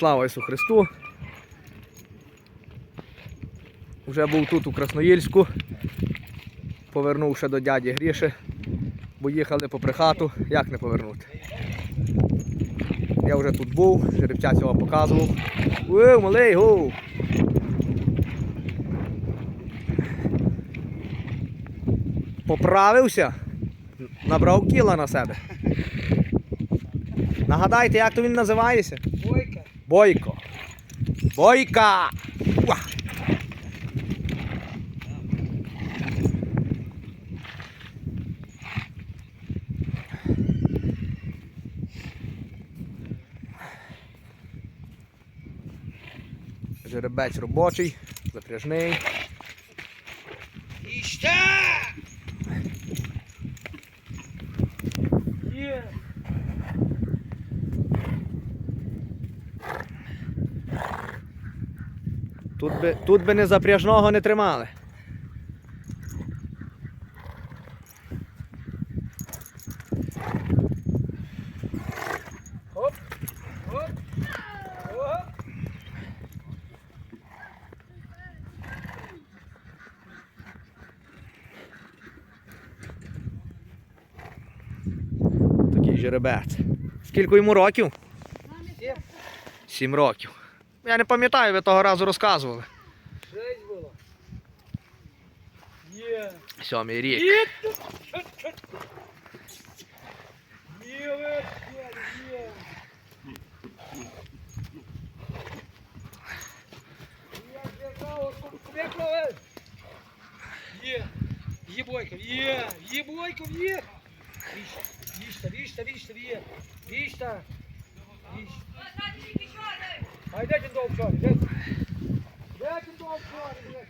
Слава Ісу Христу. Вже був тут у Красноїльську. Повернув ще до дяді Гріші, бо їхали попри хату, як не повернути. Я вже тут був, жеребця цього показував. Ууу, малий, гоу! Поправився, набрав кіла на себе. Нагадайте, як то він називається? Бойка. Бойко. Бойка! Уа! Жеребець робочий, запряжний. Іще! Є. Тут би, тут би не запряжного не тримали. Оп. Оп. Оп. Такий жеребець. Скільки йому років? Сім. Сім років. Я не пам'ятаю, ви того разу розказували. Шесть було. Є. Сьомий рік. Є. Є, є, є. Є. Є бойко, є. Є бойко, є. Віжта, віжта, віжта, є. Віжта. А йдете до обшори, йдете. Йдете до обшори, йдете.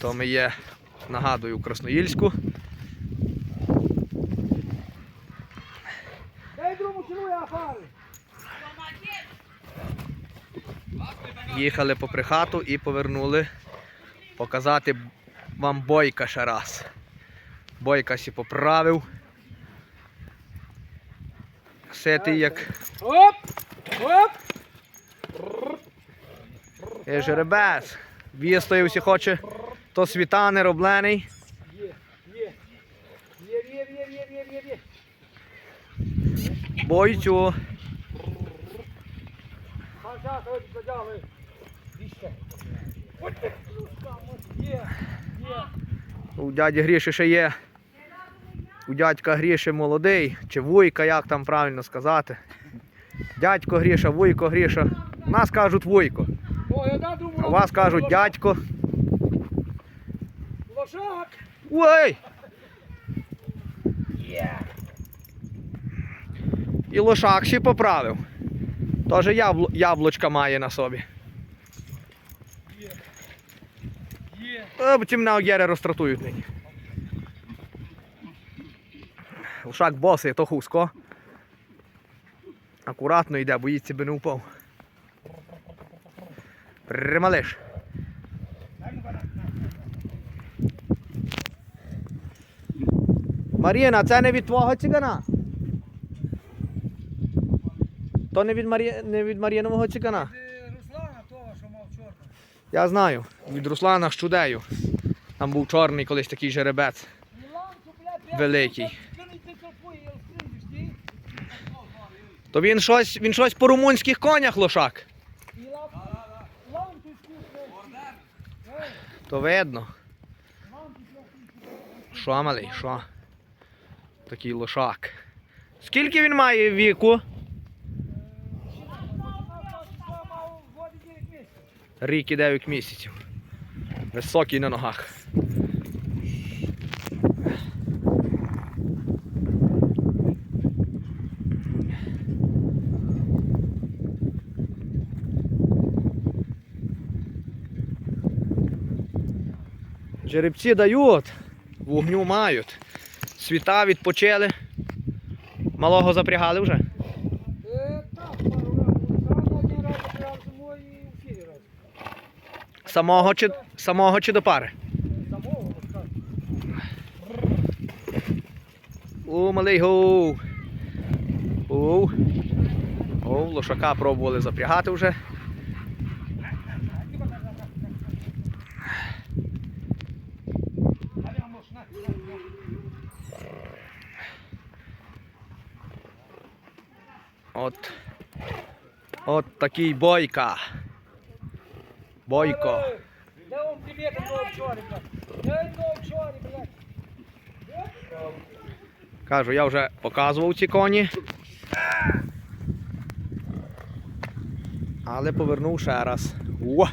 То ми є, нагадую, у Красноїльську. Дай другу селу я фару. Їхали попри хату і повернули показати вам бойка ще раз. Бойка сі поправив. Ситий як Оп! Оп! е, жеребець. Вістоївся хоче, то світане роблений. Є, є. Є, є, є, є, є, є, є. Бойцю. Є, є. У дяді Гріші ще є. У дядька Гріші молодий, чи вуйка, як там правильно сказати. Дядько Гріша, вуйко Гріша. Нас кажуть вуйко, О, а вас кажуть дядько. Лошак. Ой! І лошак ще поправив. Теж яблу... яблучка має на собі. Є. Е, Потім на огєри розтратують нині. Лошак босий, то хуско. Акуратно йде, боїться би не впав. Прималиш. Маріна, це не від твого цигана? То не від, Марі... не від Мар'янового цигана. Ти Руслана того, що мав чорного. Я знаю, від Руслана з чудею. Там був чорний колись такий жеребець. Великий. То він щось, він щось по румунських конях лошак. То видно. Що, малий, що? Такий лошак. Скільки він має віку? Рік і 9 місяців. Високий на ногах. Жеребці дають, вогню мають. Світа відпочили. Малого запрягали вже. Самого чи, самого чи до пари? Самого О, малий гоу. Оу. О, лошака пробували запрягати вже. От. От такий бойка. Бойко. Да он до обчори, блядь. Дай до обчори, блядь. Кажу, я вже показував ці коні. Але повернув ще раз. О!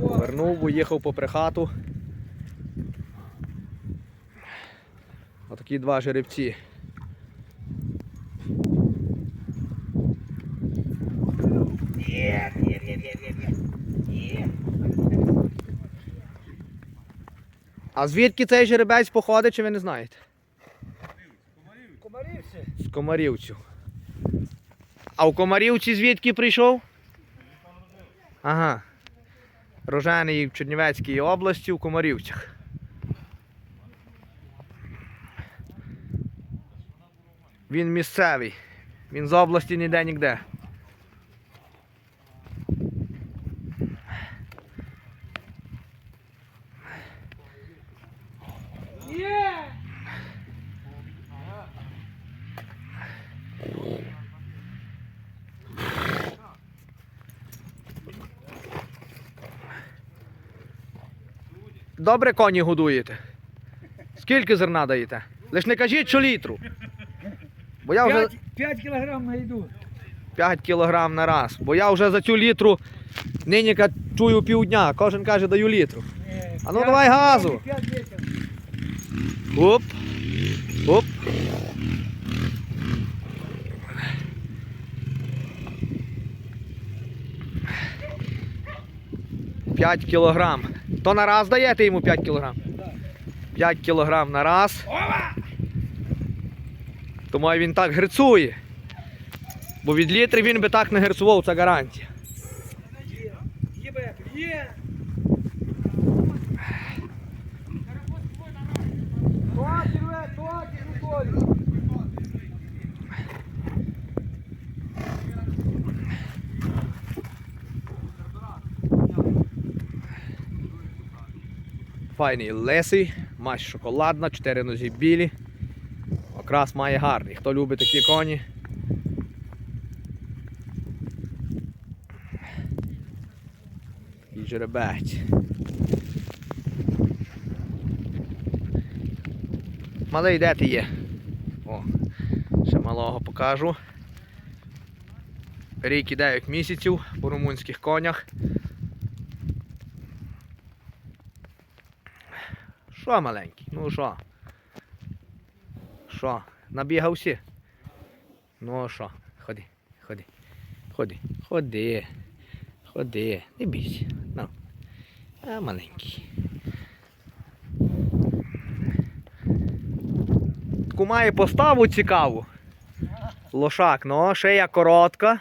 Повернув, уїхав попри хату. Отакі два жеребці. А звідки цей жеребець походить, чи ви не знаєте? Комарівці? З Комарівців. А в Комарівці звідки прийшов? Ага. Рожений в Чернівецькій області в Комарівцях. Він місцевий. Він з області ніде нігде. Добре коні годуєте. Скільки зерна даєте? Лиш не кажіть, що літру. Бо я вже 5 кілограм найду. 5 кілограм на раз. Бо я вже за цю літру нині чую півдня. Кожен каже, даю літру. А ну, давай газу. 5. Оп. Оп. П'ять кілограм. То на раз даєте йому 5 кілограм? Так. 5 кілограм на раз. Тому він так герцує. Бо від літри він би так не герцував, це гарантія. Файний лесий, мать шоколадна, чотири нозі білі. Окрас має гарний. Хто любить такі коні. Такий жеребець. Малий де ти є? О, ще малого покажу. Рік і 9 місяців по румунських конях. Що маленький? Ну що? Що? Набігався? Ну що? Ходи, ходи, ходи, ходи, ходи, не бійся. Ну. А маленький. Таку має поставу цікаву. Лошак, ну, шия коротка.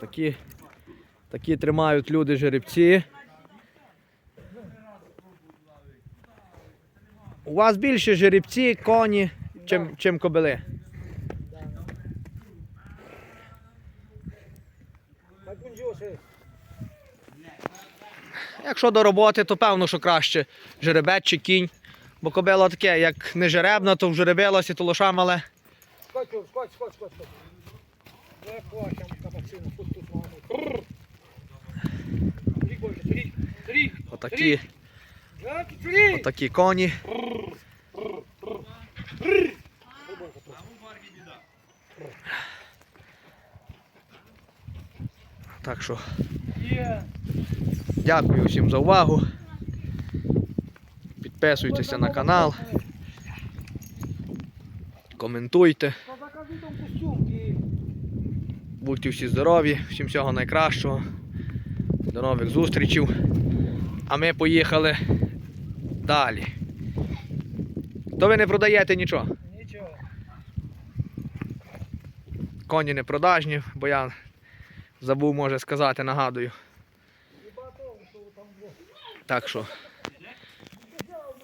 Такі, такі тримають люди жеребці. У вас більше жеребці, коні, чим, чим кобили. Якщо до роботи, то певно, що краще жеребець чи кінь. Бо кобила таке, як не жеребна, то вжеребилося, то лоша мале. Скотч, скотч, скотч, скотч. Не хочем капацину, тут тут стрій. Отакі, отакі коні. Так що дякую всім за увагу підписуйтеся на канал, коментуйте. Будьте всі здорові, всім всього найкращого, До нових зустрічів. А ми поїхали далі. То ви не продаєте нічого? Нічого. Коні не продажні, бо я забув, може сказати, нагадую. Так що